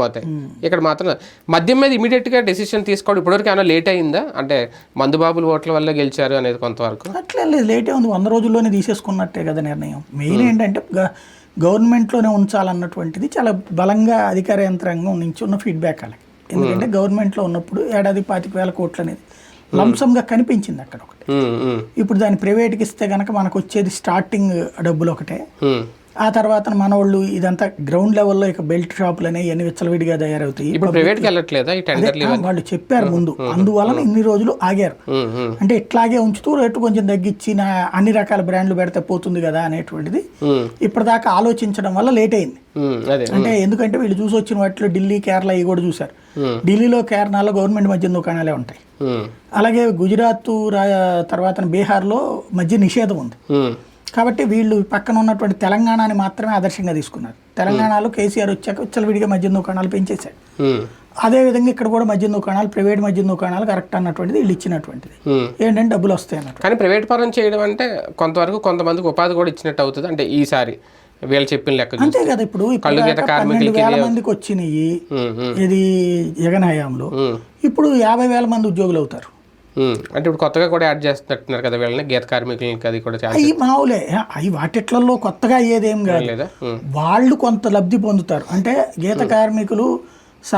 పోతాయి. ఇక్కడ మాత్రం మద్యం మీద ఇమీడియట్గా డెసిషన్ తీసుకోవడం ఇప్పటివరకు ఏమైనా లేట్ అయిందా? అంటే మందుబాబుల ఓట్ల వల్ల గెలిచారు అనేది కొంతవరకు. అట్లే లేదు లేటే ఉంది. వంద రోజుల్లోనే తీసేసుకున్నట్టే కదా నిర్ణయం. మెయిన్ ఏంటంటే గవర్నమెంట్లోనే ఉంచాలన్నటువంటిది చాలా బలంగా అధికార యంత్రాంగం నుంచి ఉన్న ఫీడ్బ్యాక్ వాళ్ళకి. ఎందుకంటే గవర్నమెంట్లో ఉన్నప్పుడు ఏడాది పాతిక వేల కోట్లు అనేది లంసంగా కనిపించింది అక్కడ ఒకటి. ఇప్పుడు దాన్ని ప్రైవేట్కి ఇస్తే కనుక మనకు వచ్చేది స్టార్టింగ్ డబ్బులు ఒకటే. ఆ తర్వాత మనోళ్ళు ఇదంతా గ్రౌండ్ లెవెల్లో ఇక బెల్ట్ షాపులు అనేవి అన్ని విచ్చలవిడిగా తయారవుతాయి. వాళ్ళు చెప్పారు ముందు. అందువలన ఇన్ని రోజులు ఆగారు. అంటే ఇట్లాగే ఉంచుతూ రేటు కొంచెం తగ్గించి నా అన్ని రకాల బ్రాండ్లు పెడితే పోతుంది కదా అనేటువంటిది ఇప్పటిదాకా ఆలోచించడం వల్ల లేట్ అయింది. అంటే ఎందుకంటే వీళ్ళు చూసి వచ్చిన వాటిలో ఢిల్లీ కేరళ ఇవి కూడా చూశారు. ఢిల్లీలో కేరళలో గవర్నమెంట్ మద్యం దుకాణాలే ఉంటాయి. అలాగే గుజరాత్ రా తర్వాత బీహార్లో మద్య నిషేధం ఉంది. కాబట్టి వీళ్ళు పక్కన ఉన్నటువంటి తెలంగాణని మాత్రమే ఆదర్శంగా తీసుకున్నారు. తెలంగాణలో కేసీఆర్ వచ్చాక విచ్చలవిడిగా మద్యం దుకాణాలు పెంచేశాడు. అదేవిధంగా ఇక్కడ కూడా మద్యం దుకాణాలు ప్రైవేట్ మద్యం దుకాణాలు కరెక్ట్ అన్నటువంటిది వీళ్ళు ఇచ్చినటువంటిది. ఏంటంటే డబ్బులు వస్తాయి అన్నట్టు. కానీ ప్రైవేట్ పరం చేయడం అంటే కొంతవరకు కొంతమందికి ఉపాధి కూడా ఇచ్చినట్టు అవుతుంది. అంటే ఈసారి వీళ్ళు చెప్పిన లెక్క. అంతే కదా ఇప్పుడు పన్నెండు వేల మందికి వచ్చినాయి ఇది జగన్ హయాంలో. ఇప్పుడు యాభై వేల మంది ఉద్యోగులు అవుతారు. అంటే ఇప్పుడు కొత్తగా కూడా యాడ్ చేస్తున్నట్టున్నారు కదా వీళ్ళని గీత కార్మికులకి అది కూడా అవి మామూలే అవి వాటిట్లలో కొత్తగా అయ్యేదేం కాదు. ఉమ్, వాళ్ళు కొంత లబ్ధి పొందుతారు. అంటే గీత కార్మికులు